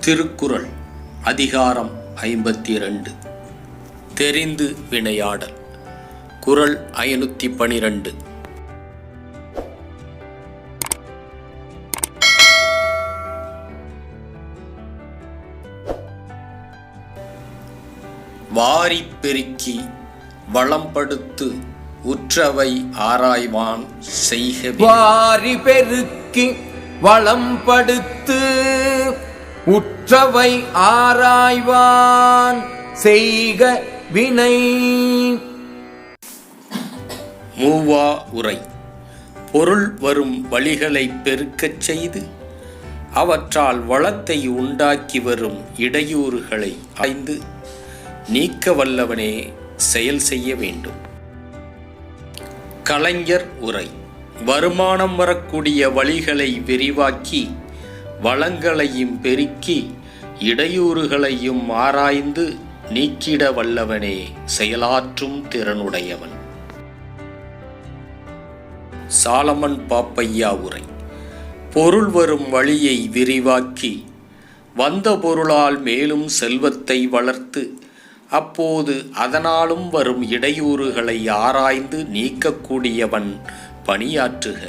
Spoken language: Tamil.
திருக்குறள் அதிகாரம் ஐம்பத்தி இரண்டு தெரிந்து வினையாடல் குறள் ஐநூற்றி பனிரெண்டு வாரி பெருக்கி வளம்படுத்து உற்றவை ஆராய்வான் செய்க வாரி பெருக்கி வளம்படுத்து உற்றவை ஆராய்வான் செய்க வினை. மூவா உரை. பொருள் வரும் வழிகளை பெருக்கச் செய்து அவற்றால் வளத்தை உண்டாக்கி வரும் இடையூறுகளை ஆய்ந்து நீக்க வல்லவனே செயல் செய்ய வேண்டும். கலைஞர் உரை. வருமானம் வரக்கூடிய வழிகளை விரிவாக்கி வளங்களையும் பெருக்கி இடையூறுகளையும் ஆராய்ந்து நீக்கிட வல்லவனே செயலாற்றும் திறனுடையவன். சாலமன் பாப்பையா உரை. பொருள் வரும் வழியை விரிவாக்கி வந்த பொருளால் மேலும் செல்வத்தை வளர்த்து அப்போது அதனாலும் வரும் இடையூறுகளை ஆராய்ந்து நீக்கக்கூடியவன் பணியாற்றுக.